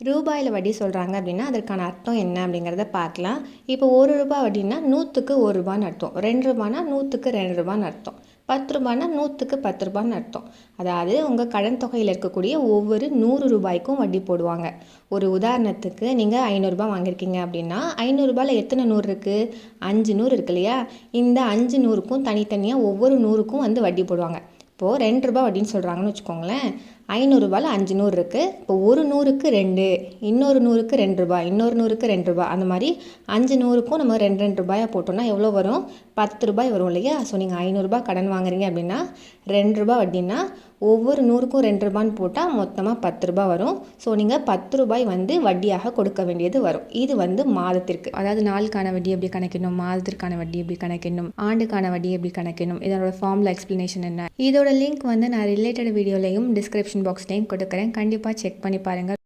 ரூபாயில் வட்டி சொல்கிறாங்க அப்படின்னா அதற்கான அர்த்தம் என்ன அப்படிங்கிறத பார்க்கலாம். இப்போ ஒரு ரூபாய் வட்டின்னா நூற்றுக்கு ஒரு ரூபான்னு அர்த்தம். ரெண்டு ரூபானா நூற்றுக்கு ரெண்டு ரூபான்னு அர்த்தம். பத்து ரூபானா நூற்றுக்கு பத்து ரூபான்னு அர்த்தம். அதாவது உங்கள் கடன் தொகையில் இருக்கக்கூடிய ஒவ்வொரு நூறு ரூபாய்க்கும் வட்டி போடுவாங்க. ஒரு உதாரணத்துக்கு நீங்கள் ஐநூறுரூபா வாங்கியிருக்கீங்க அப்படின்னா ஐநூறுரூபாயில் எத்தனை நூறு இருக்குது அஞ்சு நூறு இருக்கு இல்லையா? இந்த அஞ்சு நூறுக்கும் தனித்தனியாக ஒவ்வொரு நூறுக்கும் வந்து வட்டி போடுவாங்க. இப்போது ரெண்டு ரூபா வட்டின்னு சொல்கிறாங்கன்னு வச்சுக்கோங்களேன். ஐநூறுரூபாவில் அஞ்சு நூறு இருக்குது இப்போ ஒரு நூறுக்கு ரெண்டு இன்னொரு நூறுக்கு ரெண்டு ரூபாய் இன்னொரு நூறுக்கு ரெண்டு ரூபா அந்த மாதிரி அஞ்சு நூறுக்கும் நம்ம ரெண்டு ரெண்டு ரூபாயாக போட்டோம்னா எவ்வளோ வரும்? பத்து ரூபாய் வரும் இல்லையா? ஸோ நீங்கள் ஐநூறுரூபா கடன் வாங்குறீங்க அப்படின்னா ரெண்டு ரூபாய் அப்படின்னா ஒவ்வொரு நூறுக்கும் ரெண்டு ரூபான்னு போட்டால் மொத்தமாக பத்து ரூபாய் வரும். ஸோ நீங்கள் பத்து ரூபாய் வந்து வட்டியாக கொடுக்க வேண்டியது வரும். இது வந்து மாதத்திற்கு. அதாவது நாளுக்கான வட்டி எப்படி கணக்கிடணும்? மாதத்திற்கான வட்டி எப்படி கணக்கிடணும்? ஆண்டுக்கான வட்டி எப்படி கணக்கிடணும்? இதனோட ஃபார்மில் எக்ஸ்ப்ளனேஷன் என்ன? இதோட லிங்க் வந்து நான் ரிலேட்டட் வீடியோலையும் டிஸ்கிரிப்ஷன் பாக்ஸ்லையும் கொடுக்குறேன். கண்டிப்பாக செக் பண்ணி பாருங்கள்